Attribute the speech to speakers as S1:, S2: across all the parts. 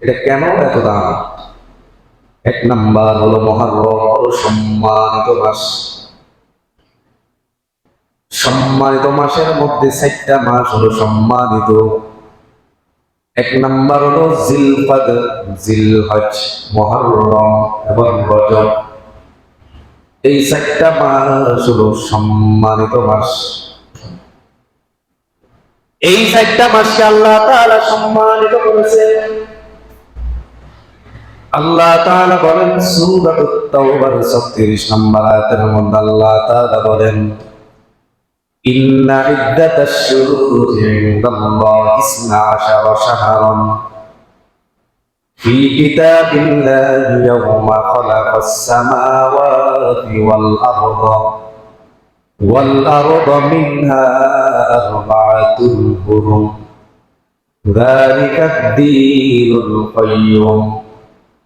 S1: এটা কেন এত দাম? এক নাম্বার হলো মহারম সম্মানিত মাস। সম্মানিত মাসের মধ্যে চারটা মাস হলো সম্মানিত। এক নাম্বার হলো জিলফাদ, জিলহজ, মহরম এবং রজব। এই চারটা মাস হলো সম্মানিত মাস। এই চারটা মাসকে আল্লাহ তাআলা সম্মানিত করেছেন। আল্লাহ তাআলা বলেন সূরাতুত তাওবার 36 নম্বর আয়াতের মধ্যে আল্লাহ তাআলা বলেন إن عدة الشهور عند الله اثنا عشر شهرا في كتاب الله يوم خلق السماوات والأرض والأرض منها أربعة حرم ذلك الدين القيم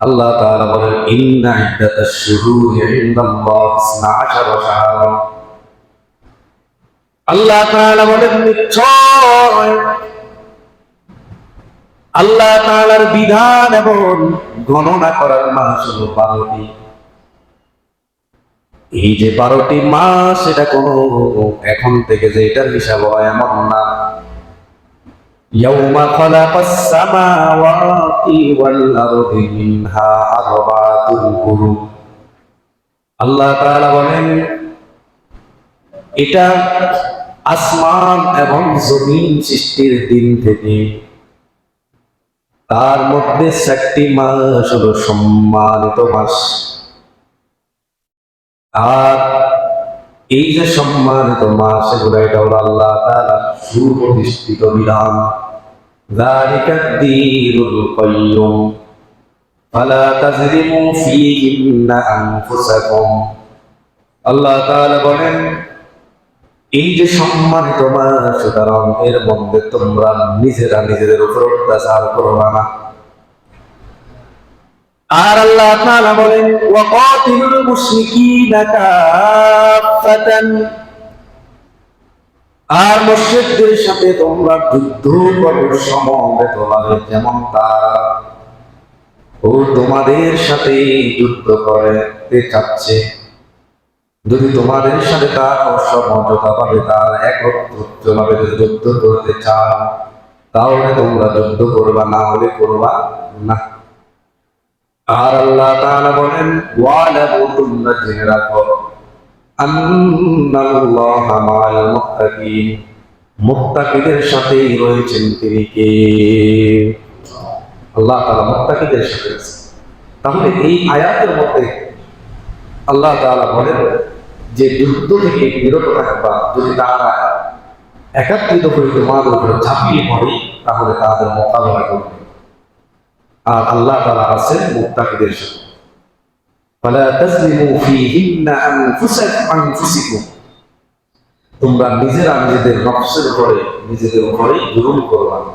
S1: আল্লাহ তাআলা বলেন, ইন্না ইদ্দাতাশ শুহুরি ইনদাল্লাহ 12 শাহরা। আল্লাহ তাআলা বলেন, নিশ্চয় আল্লাহ তাআলার বিধান এবং গণনা করার মাস হলো বারোটি। এই যে বারোটি মাস, এটা কোনো এখন থেকে যে এটার হিসাব হয় এমন না। يوم خلق السماوات والأرض منها أربعة حرم আল্লাহ তাআলা বলেন এটা আসমান এবং জমিন সৃষ্টির দিন থেকে তার মধ্যে চারটি মাস হলো সম্মানিত মাস আর এই যে সম্মানিত মাস এগুলো এটা হলো আল্লাহ তাআলা সুপ্রতিষ্ঠিত বিধান ذلك الدين القيم فلا تظلموا فيهن أنفسكم আল্লাহ তাআলা বলেন এই যে সম্মানিত মাস সুতরাং এর মধ্যে তোমরা নিজেরা নিজেদের উপর অত্যাচার করো না আর আল্লাহ তাআলা বলেন ওয়াকাতিলুল মুশরিকিনা কাফাতান আর মুশরিকদের সাথে তোমরা যুদ্ধ করো সমবেতভাবে যেমন তারা ও তোমাদের সাথে যুদ্ধ করতে চাচ্ছে। যদি তোমাদের সাথে তার সমঝোতা পাবে তার একত্র ভাবে যদি যুদ্ধ করতে চাও, তাহলে তোমরা যুদ্ধ করবা, না হলে করবা না। আর আল্লাহ তাআলা বলেন ওয়ালামু তোমরা জেনে রাখো মাআল সাথেই রয়েছেন তিনি কে? আল্লাহ তাআলা মুত্তাকিদের সাথে আছেন তাহলে এই আয়াতের মধ্যে আল্লাহ তাআলা বলেন যে যুদ্ধ থেকে বিরত থাকবা, যদি তারা একাত্রিত করে তোমাদের উপরে ঝাঁপিয়ে পড়ে, তাহলে তাদের মোকাবেলা করবে। আর আল্লাহ তাআলা আছেন মুক্তাকিদের সাথে। ফালা তাজলিমু فيهن আনফুসাকুম আনফুসিকুম তোমরা নিজেরা নিজেদের নকশের উপরে, নিজেদের উপরে জুলুম করবা না।